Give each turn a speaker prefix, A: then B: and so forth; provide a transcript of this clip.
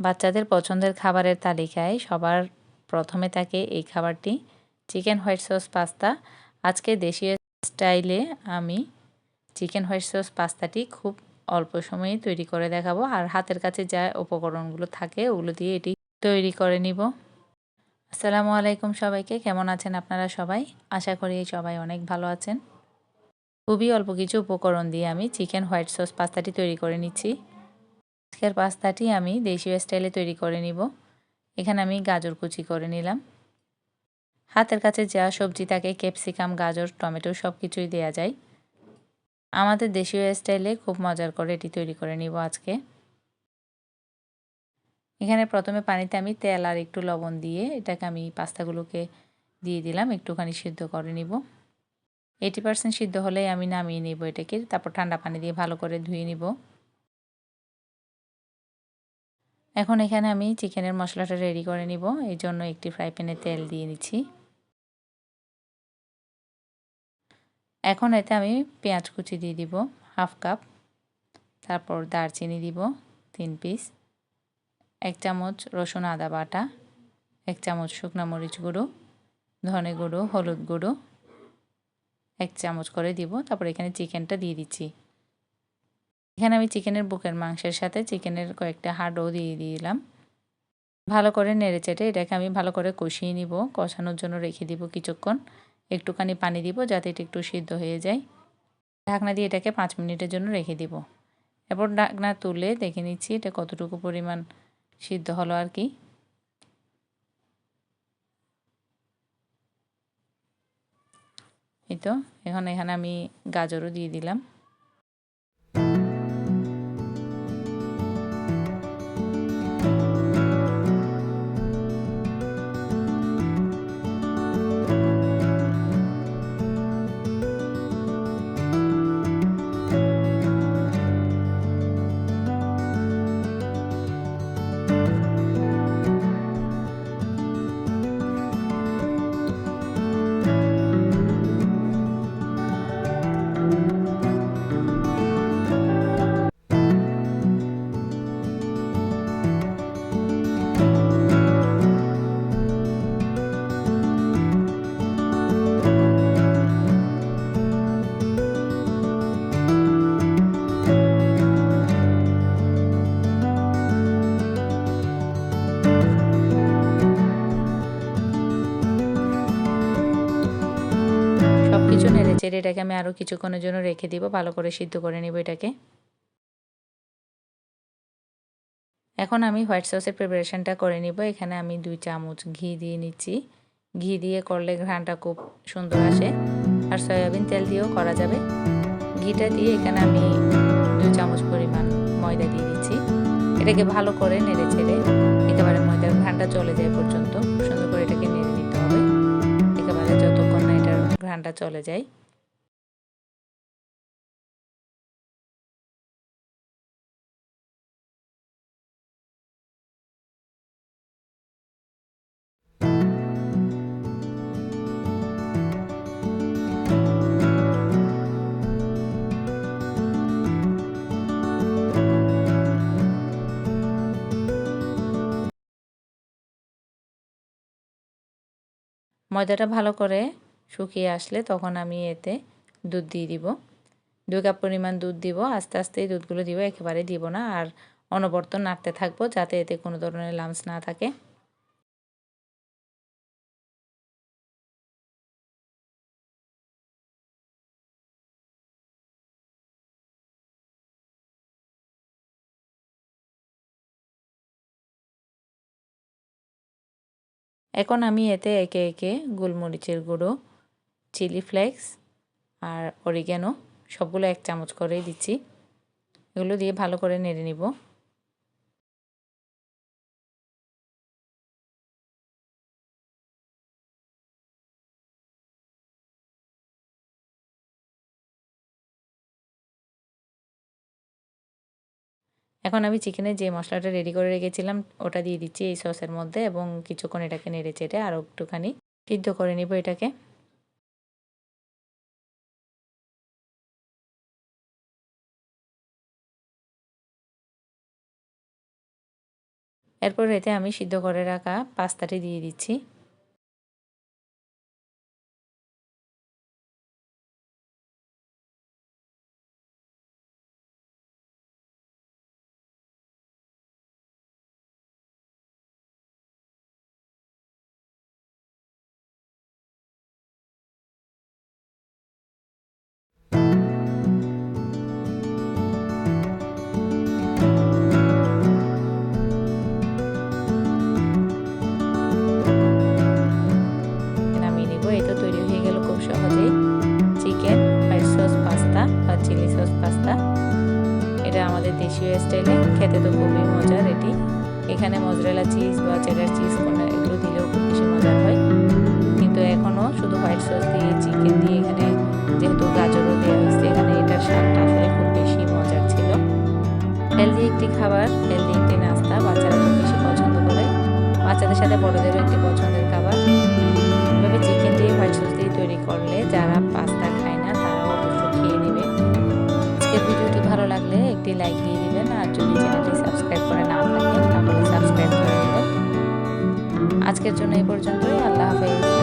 A: বাচ্চাদের পছন্দের খাবারের তালিকায় সবার প্রথমে থাকে এই খাবারটি, চিকেন হোয়াইট সস পাস্তা। আজকে দেশীয় স্টাইলে আমি চিকেন হোয়াইট সস পাস্তাটি খুব অল্প সময়ে তৈরি করে দেখাবো আর হাতের কাছে যা উপকরণগুলো থাকে ওগুলো দিয়ে এটি তৈরি করে নিব। আসসালামু আলাইকুম সবাইকে, কেমন আছেন আপনারা সবাই? আশা করি সবাই অনেক ভালো আছেন। খুবই অল্প কিছু উপকরণ দিয়ে আমি চিকেন হোয়াইট সস পাস্তাটি তৈরি করে নিচ্ছি। আজকের পাস্তাটি আমি দেশীয় স্টাইলে তৈরি করে নিব। এখানে আমি গাজর কুচি করে নিলাম। হাতের কাছে যা সবজি থাকে ক্যাপসিকাম, গাজর, টমেটো সব কিছুই দেওয়া যায়। আমাদের দেশীয় স্টাইলে খুব মজার করে এটি তৈরি করে নিব আজকে। এখানে প্রথমে পানিতে আমি তেল আর একটু লবণ দিয়ে এটাকে আমি পাস্তাগুলোকে দিয়ে দিলাম, একটুখানি সিদ্ধ করে নিব। এইটি পার্সেন্ট সিদ্ধ হলেই আমি নামিয়ে নিব এটাকে, তারপর ঠান্ডা পানি দিয়ে ভালো করে ধুয়ে নিব। এখন এখানে আমি চিকেনের মশলাটা রেডি করে নিব। এই জন্য একটি ফ্রাই প্যানে তেল দিয়ে নিচ্ছি এখন এতে আমি পেঁয়াজ কুচি দিয়ে দিব, হাফ কাপ। তারপর দারচিনি দিব, তিন পিস এক চামচ রসুন আদা বাটা, এক চামচ শুকনো মরিচ গুঁড়ো, ধনে গুঁড়ো, হলুদ গুঁড়ো। এক চামচ করে দিব। তারপর এখানে চিকেনটা দিয়ে দিচ্ছি। এখানে আমি চিকেনের বুকের মাংসের সাথে চিকেনের কয়েকটা হাড়ও দিয়ে দিলাম। ভালো করে নেড়ে চেটে এটাকে আমি ভালো করে কষিয়ে নিব। কষানোর জন্য রেখে দিব কিছুক্ষণ। একটুখানি পানি দিব যাতে এটা একটু সিদ্ধ হয়ে যায়। ঢাকনা দিয়ে এটাকে পাঁচ মিনিটের জন্য রেখে দিব। এরপর ঢাকনা তুলে দেখে নিচ্ছি এটা কতটুকু পরিমাণ সিদ্ধ হলো আর কি। এই তো, এখন এখানে আমি গাজরও দিয়ে দিলাম। কিছু নেড়ে চেড়ে এটাকে আমি আরও কিছুক্ষণের জন্য রেখে দিব, ভালো করে সিদ্ধ করে নিব এটাকে। এখন আমি হোয়াইট সসের প্রিপারেশনটা করে নিব। এখানে আমি দুই চামচ ঘি দিয়ে নিচ্ছি। ঘি দিয়ে করলে ঘ্রানটা খুব সুন্দর আসে। আর সয়াবিন তেল দিয়েও করা যাবে। ঘিটা দিয়ে এখানে আমি দুই চামচ পরিমাণ ময়দা দিয়ে দিচ্ছি। এটাকে ভালো করে নেড়ে ছেড়ে একেবারে ময়দার ঘ্রানটা চলে যায় পর্যন্ত। সুন্দর ঘ্রানটা চলে যায়। ময়দাটা ভালো করে শুকিয়ে আসলে তখন আমি এতে দুধ দিয়ে দিব। দুই কাপ পরিমাণ দুধ দিব, আস্তে আস্তে দুধগুলো দিব, একেবারে দিব না, আর অনবর্তন নাড়তে থাকব যাতে এতে কোনো ধরনের লামস না থাকে। এখন আমি এতে একে একে গোলমরিচের গুঁড়ো চিলি ফ্লেক্স আর অরিগ্যানো, সবগুলো এক চামচ করেই দিচ্ছি। এগুলো দিয়ে ভালো করে নেড়ে নিব। এখন আমি চিকেনের যে মশলাটা রেডি করে রেখেছিলাম, ওটা দিয়ে দিচ্ছি এই সসের মধ্যে এবং কিছুক্ষণ এটাকে নেড়ে চেড়ে আরও একটুখানি সিদ্ধ করে নিব এটাকে। এরপর এতে আমি সিদ্ধ করে রাখা পাস্তাটি দিয়ে দিচ্ছি। স্টাইলে খেতে তো খুবই মজার এটি এখানে মজরেলা চিজ বা চেডার চিজ কোনো এগুলো দিলেও খুব বেশি মজার হয়। কিন্তু এখনও শুধু হোয়াইট সস দিয়ে, চিকেন দিয়ে এখানে যেহেতু গাজরও দেওয়া হয়েছে, এখানে এটার স্বাদটা আসলে খুব বেশি মজার ছিল। হেলদি একটি খাবার, হেলদি একটি নাস্তা বাচ্চারা খুব বেশি পছন্দ করে। বাচ্চাদের সাথে বড়দেরও একটি পছন্দের খাবার। এভাবে চিকেন দিয়ে হোয়াইট সস দিয়ে তৈরি করলে যারা পাস্তা খায় না, তারাও অবশ্য খেয়ে নেবে। আজকের ভিডিওটি ভালো লাগলে একটি লাইক আজকের জন্য এই পর্যন্তই। আল্লাহ হাফেজ।